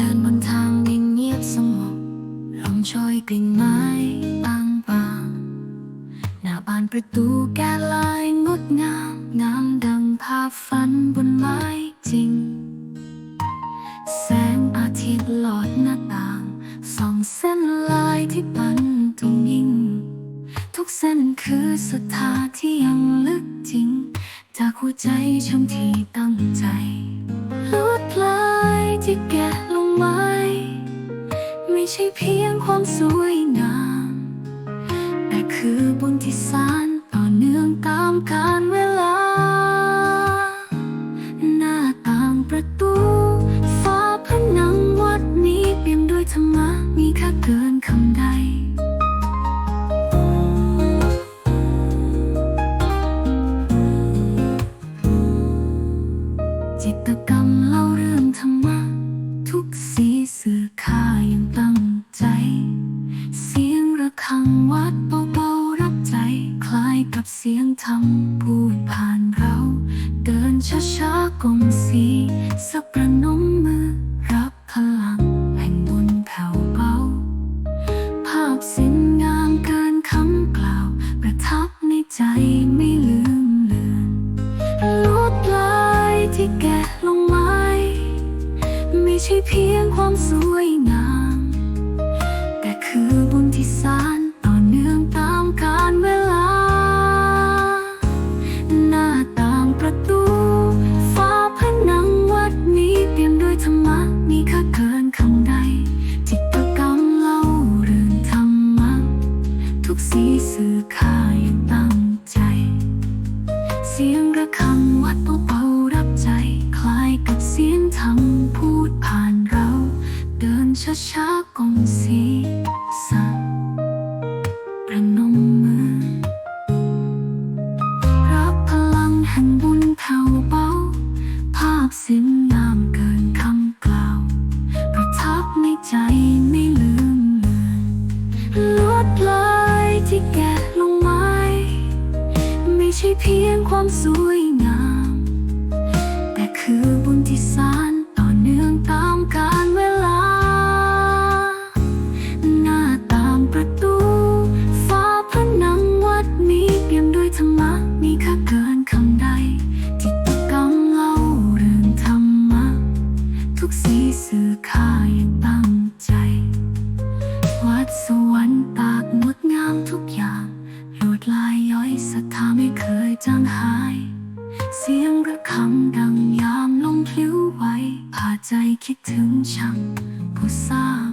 ดินบนทางดินเงียบสงบลมโชยกลิ่นไม้บางบางหน้าบานประตูแก้ลายงดงามงามดังภาพฝันบนไม้จริง แสงอาทิตย์หลอดหน้าต่างส่องเส้นลายที่ปันตรงยิ่ง ทุกเส้นคือศรัทธาที่ยังลึกจริง จากหัวใจช่างที่ตั้งใจลดลายที่แก ใช่เพียงความสวยงาม แต่คือบุญที่สานต่อเนื่องตามกาลเวลา หน้าต่างประตู ตั้งใจ เสียงระฆังวัดเบาๆรับใจ คล้ายกับเสียงธรรมพูดผ่านเรา เดินช้าๆกลมสีสับประนมมือรับพลังแห่งบุญแผ่วเบา ภาพสิ้นงามเกินคำกล่าว ประทับในใจไม่ลืมเลือนลวดลายที่แกะลงไม้ ไม่ใช่เพียงความสวยงาม คือ บุญแผ่วเบา ภาพสิ้นงามเกินคำกล่าวประทับในใจไม่ลืมเลือนลวดลายที่แกะลงไม้ ไม่ใช่เพียงความสวยงาม ทุกสีสื่อค่ายังตั้งใจ วัดสวรรค์ปากงดงามทุกอย่างลวดลายย้อยศรัทธาไม่เคยจางหาย เสียงระฆังดังยามลมพลิ้วไหวพาใจคิดถึงช่างผู้สร้าง